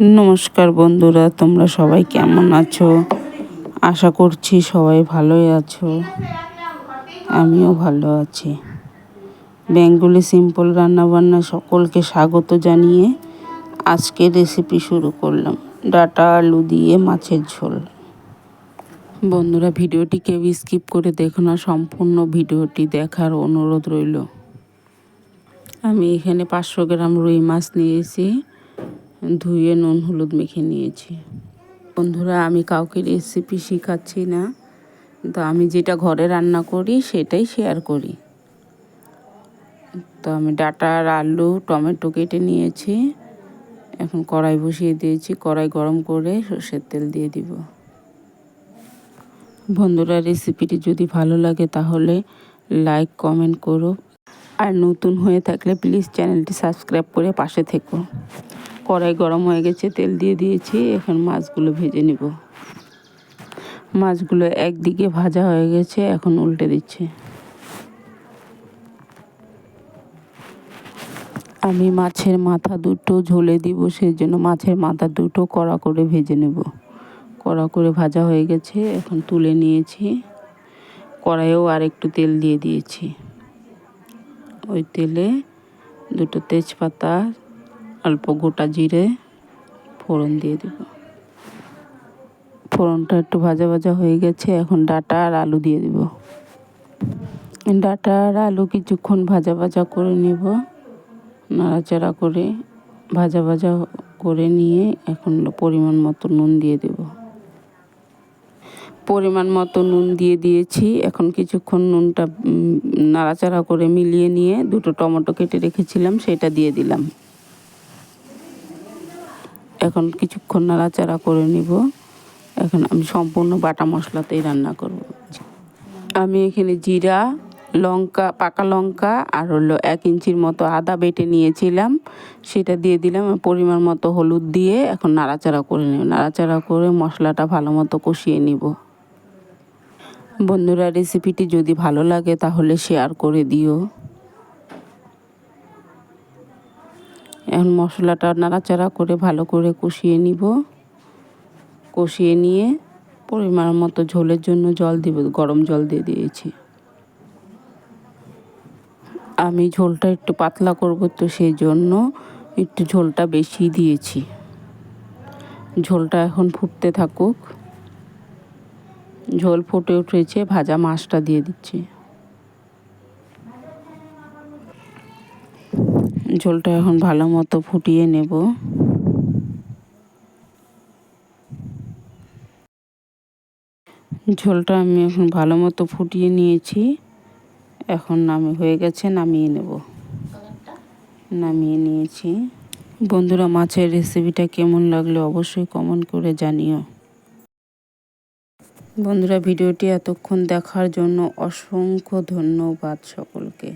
নমস্কার বন্ধুরা, তোমরা সবাই কেমন আছো? আশা করছি সবাই ভালোই আছো। আমিও ভালো আছি। বেঙ্গলি সিম্পল রান্নাবান্না সকলকে স্বাগত জানিয়ে আজকে রেসিপি শুরু করলাম। ডাটা আলু দিয়ে মাছের ঝোল। বন্ধুরা, ভিডিওটি কেউ স্কিপ করে দেখো না, সম্পূর্ণ ভিডিওটি দেখার অনুরোধ রইল। আমি এখানে পাঁচশো গ্রাম রুই মাছ নিয়েছি। ধুয়ে নুন হলুদ মেখে নিয়েছি। বন্ধুরা, আমি কাউকে রেসিপি শেখাচ্ছি না। তো আমি যেটা ঘরে রান্না করি, সেটাই শেয়ার করি। তো আমি ডাটা আর আলু, টমেটো কেটে নিয়েছি। এখন কড়াই বসিয়ে দিয়েছি। কড়াই গরম করে সর্ষের তেল দিয়ে দিব। বন্ধুরা রেসিপিটি যদি ভালো লাগে, তাহলে লাইক কমেন্ট করো। আর নতুন হয়ে থাকলে প্লিজ চ্যানেলটি সাবস্ক্রাইব করে পাশে থেকো। কড়াই গরম হয়ে গেছে, তেল দিয়ে দিয়েছি, এখন মাছগুলো ভেজে নিব। মাছগুলো একদিকে ভাজা হয়ে গেছে, এখন উল্টে দিচ্ছে। আমি মাছের মাথা দুটো ঝোলে দিব সেই জন্য মাছের মাথা দুটো কড়া করে ভেজে নেব। কড়া করে ভাজা হয়ে গেছে, এখন তুলে নিয়েছি। কড়াইয়েও আর একটু তেল দিয়ে দিয়েছি। ওই তেলে দুটো তেজপাতা অল্প গোটা জিরে ফোড়ন দিয়ে দেব। ফোড়নটা একটু ভাজা ভাজা হয়ে গেছে, এখন ডাটা আর আলু দিয়ে দেব। ডাটা আর আলু কিছুক্ষণ ভাজা ভাজা করে নেব। নাড়াচাড়া করে ভাজা ভাজা করে নিয়ে এখন পরিমাণ মতো নুন দিয়ে দেব। পরিমাণ মতো নুন দিয়ে দিয়েছি, এখন কিছুক্ষণ নুনটা নাড়াচাড়া করে মিলিয়ে নিয়ে দুটো টমেটো কেটে রেখেছিলাম, সেটা দিয়ে দিলাম। এখন কিছুক্ষণ নাড়াচাড়া করে নিব। এখন আমি সম্পূর্ণ বাটা মশলাতেই রান্না করব। আমি এখানে জিরা, লঙ্কা, পাকা লঙ্কা আর হলো এক ইঞ্চির মতো আদা বেটে নিয়েছিলাম। সেটা দিয়ে দিলাম পরিমাণ মতো হলুদ দিয়ে এখন নাড়াচাড়া করে নেব। নাড়াচাড়া করে মশলাটা ভালো মতো কষিয়ে নিব। বন্ধুরা রেসিপিটি যদি ভালো লাগে তাহলে শেয়ার করে দিও। এখন মশলাটা নাড়াচাড়া করে ভালো করে কষিয়ে নিব। কষিয়ে নিয়ে পরিমাণ মতো ঝোলের জন্য জল দিব, গরম জল দিয়ে দিয়েছি। আমি ঝোলটা একটু পাতলা করব তো সেই জন্য একটু ঝোলটা বেশি দিয়েছি। ঝোলটা এখন ফুটতে থাকুক। ঝোল ফুটে উঠেছে, ভাজা মাছটা দিয়ে দিচ্ছি। ঝোলটা এখন ভালো মতো ফুটিয়ে নেব। ঝোলটা আমি এখন ভালো মতো ফুটিয়ে নিয়েছি। এখন নামে, হয়ে গেছে, নামিয়ে নেব। নামিয়ে নিয়েছি। বন্ধুরা, মাছের রেসিপিটা কেমন লাগল অবশ্যই কমেন্ট করে জানিও। বন্ধুরা, ভিডিওটি এতক্ষণ দেখার জন্য অসংখ্য ধন্যবাদ সকলকে।